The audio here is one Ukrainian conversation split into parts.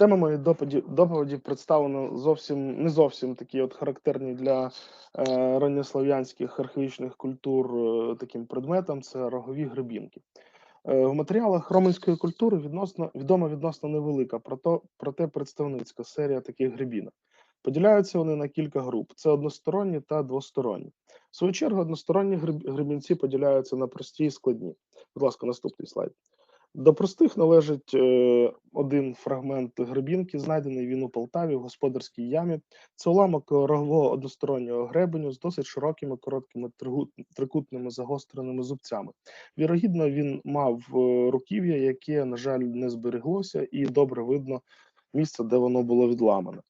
Тема моєї доповіді, доповіді представлена зовсім не зовсім такі от характерні для е, ранньослов'янських архаїчних культур е, таким предметом це рогові гребінки. Е, в матеріалах романської культури відносно відома відносно невелика, прото, проте представницька серія таких гребінок. Поділяються вони на кілька груп: це односторонні та двосторонні. В свою чергу, односторонні гребінці поділяються на прості і складні. Будь ласка, наступний слайд. До простих належить е, один фрагмент гребінки, знайдений він у Полтаві в господарській ямі. Це уламок рогового одностороннього гребеню з досить широкими короткими трикутними загостреними зубцями. Вірогідно, він мав е, руків'я, яке, на жаль, не збереглося, і добре видно місце, де воно було відламане.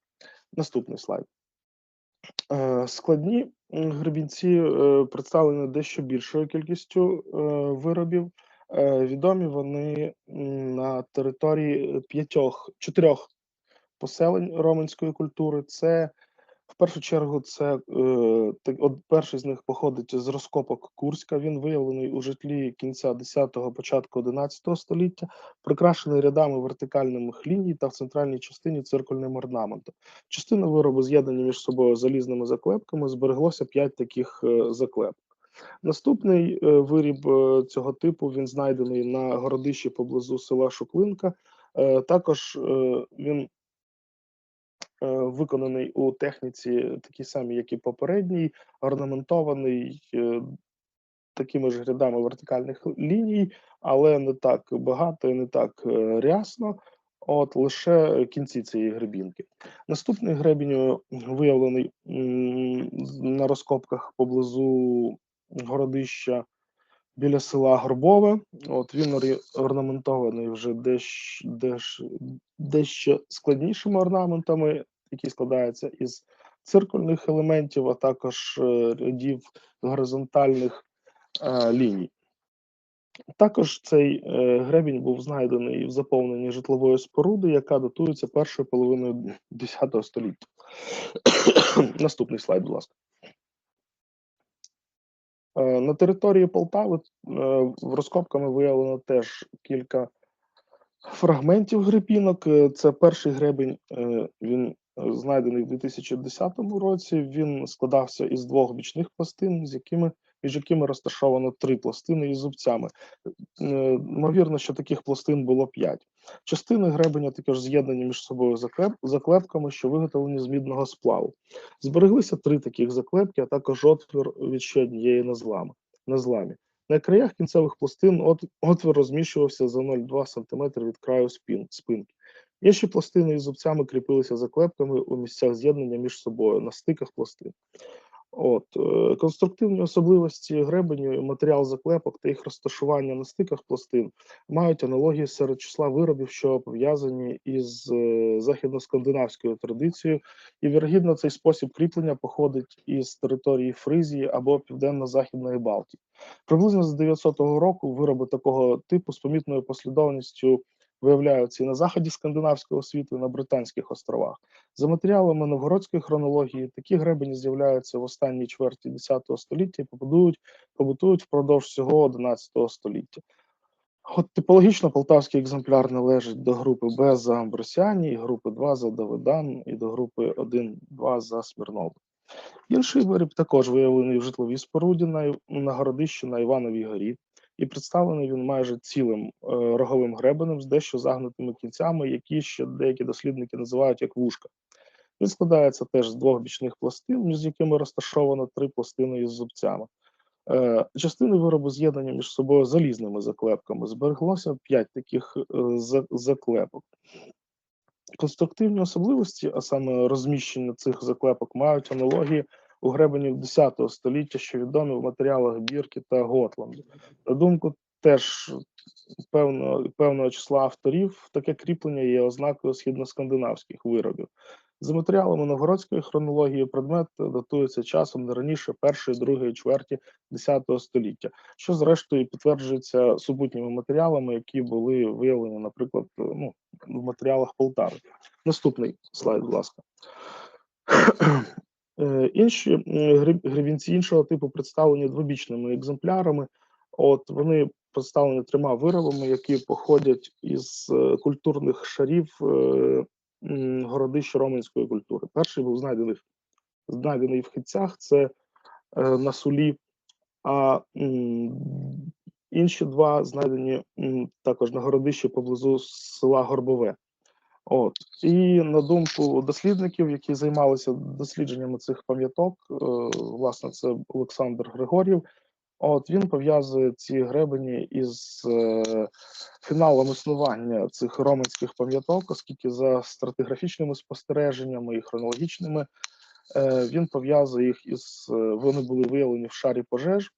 Наступний слайд. Е, Складні гребінці представлені дещо більшою кількістю виробів. Е, Відомі вони на території п'ятьох чотирьох поселень романської культури. Це в першу чергу, це е, так, от перший з них походить з розкопок Курська. Він виявлений у житлі кінця 10-го, початку 11 століття, прикрашений рядами вертикальних ліній та в центральній частині циркульним орнаментом. Частина виробу з'єднані між собою залізними заклепками. Збереглося п'ять таких е, заклепок. Наступний е, виріб е, цього типу він знайдений на городищі поблизу села Шуклинка. Е, Також він виконаний у техніці такій самій, як і попередній, орнаментований такими ж рядами вертикальних ліній, але не так багато і не так рясно. От лише кінці цієї гребінки. Наступний гребінь виявлений на розкопках поблизу городища біля села Горбове. От він орнаментований вже дещ, дещ, дещо складнішими орнаментами, які складаються із циркульних елементів, а також е, рядів горизонтальних е, ліній. Також цей е, гребінь був знайдений в заповненні житлової споруди, яка датується першою половиною X століття. Наступний слайд, будь ласка. Е, На території Полтави е, в розкопками виявлено теж кілька фрагментів гребінок. Е, Це перший гребень, він знайдений в 2010 році. Він складався із двох бічних пластин, з якими між якими розташовано три пластини із зубцями. Ймовірно, що таких пластин було п'ять. Частини гребеня також з'єднані між собою заклеп, заклепками, що виготовлені з мідного сплаву. Збереглися три таких заклепки, а також отвір від ще однієї. На зламі. На краях кінцевих пластин от, отвір розміщувався за 0,2 см від краю спін, спинки. Інші пластини із зубцями кріпилися заклепками у місцях з'єднання між собою на стиках пластин. От, е, конструктивні особливості гребеню, матеріал заклепок та їх розташування на стиках пластин мають аналогії серед числа виробів, що пов'язані із е, західноскандинавською традицією, і вірогідно цей спосіб кріплення походить із території Фризії або Південно-Західної Балтії. Приблизно з 900 року вироби такого типу з помітною послідовністю виявляються і на заході скандинавського світу, і на Британських островах. За матеріалами новгородської хронології, такі гребені з'являються в останній чверті X століття і побудують, побутують впродовж всього XI століття. От типологічно полтавський екземпляр належить до групи Б за Амбросяні, і групи 2 за Давидан, і до групи 1-2 за Смірнов. Інший виріб також виявлений в житловій споруді на городищі на Івановій горі, і представлений він майже цілим е, роговим гребенем з дещо загнутими кінцями, які ще деякі дослідники називають як вушка. Він складається теж з двох бічних пластин, між якими розташовано три пластини із зубцями. Е, Частини виробу з'єднані між собою залізними заклепками. Збереглося п'ять таких е, заклепок. Конструктивні особливості, а саме розміщення цих заклепок, мають аналогії у гребенів X століття, що відомі в матеріалах Бірки та Готланду. На думку теж певного, певного числа авторів, таке кріплення є ознакою східноскандинавських виробів. За матеріалами новгородської хронології предмет датується часом не раніше першої, другої чверті X століття, що зрештою підтверджується супутніми матеріалами, які були виявлені, наприклад, ну, в матеріалах Полтави. Наступний слайд, будь ласка. Е, Інші гребінці іншого типу представлені двобічними екземплярами. От вони представлені трьома виробами, які походять із е, культурних шарів е, городищ романської культури. Перший був знайдений, знайдений в Хицях, це на Сулі, а інші два знайдені також на городищі поблизу села Горбове. От і на думку дослідників, які займалися дослідженнями цих пам'яток, е, власне, це Олександр Григорів. От він пов'язує ці гребені із е, фіналом існування цих романських пам'яток, оскільки за стратиграфічними спостереженнями і хронологічними е, він пов'язує їх із е, вони були виявлені в шарі пожеж,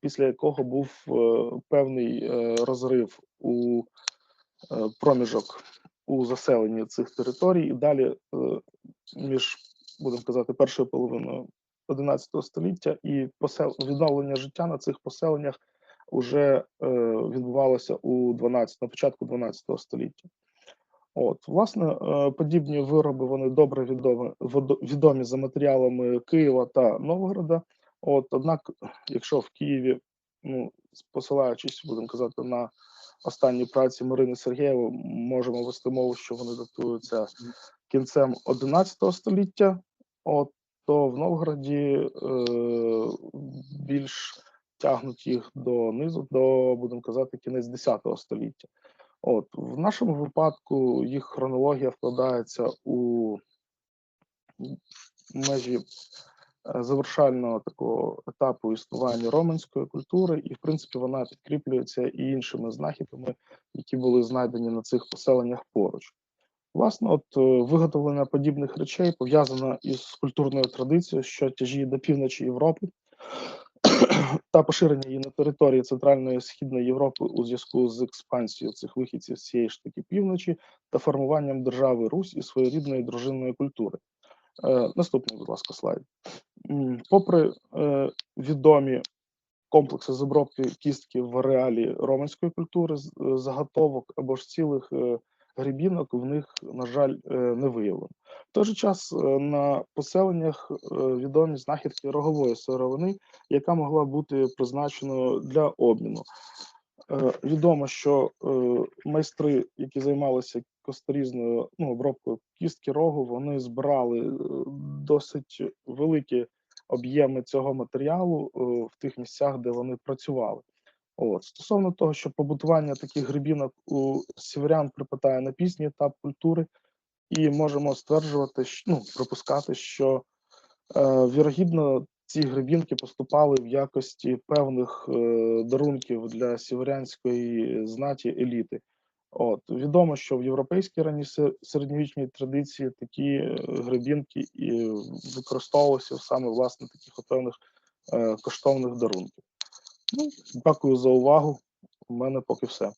після якого був е, певний е, розрив у е, проміжок у заселенні цих територій, і далі е, між, будемо казати, першою половиною 11 століття і посел... відновлення життя на цих поселеннях вже е, відбувалося у 12, на початку 12 століття. От, власне, е, подібні вироби вони добре відомі, відомі за матеріалами Києва та Новгорода. От, однак, якщо в Києві, ну, посилаючись, будемо казати, на останні праці Марини Сергієва, можемо вести мову, що вони датуються кінцем 11 століття, от, то в Новгороді е, більш тягнуть їх донизу, до, будемо казати, кінець 10 століття. От, в нашому випадку їх хронологія вкладається у межі завершального такого етапу існування романської культури, і в принципі вона підкріплюється і іншими знахідками, які були знайдені на цих поселеннях поруч. Власне, от е, виготовлення подібних речей пов'язано із культурною традицією, що тяжіє до півночі Європи та поширення її на території Центральної і Східної Європи у зв'язку з експансією цих вихідців з цієї ж таки півночі та формуванням держави Русь і своєрідної дружинної культури. Е, наступний, будь ласка, слайд. Попри е, відомі комплекси з обробки кістки в ареалі романської культури, е, заготовок або ж цілих грибінок в них, на жаль, не виявлено. В той же час на поселеннях відомі знахідки рогової сировини, яка могла бути призначеною для обміну. Е, Відомо, що е, майстри, які займалися косторізною ну, обробкою кістки рогу, вони збирали е, досить великі об'єми цього матеріалу в тих місцях, де вони працювали. От стосовно того, що побутування таких грибінок у сіверян припадає на пізній етап культури, і можемо стверджувати, що, ну, припускати, що е, вірогідно ці грибінки поступали в якості певних е, дарунків для сіверянської знаті еліти. От відомо, що в європейській ранній середньовічній традиції такі е, грибінки і використовувалися саме власне таких певних е, коштовних дарунків. Ну, дякую за увагу. У мене поки все.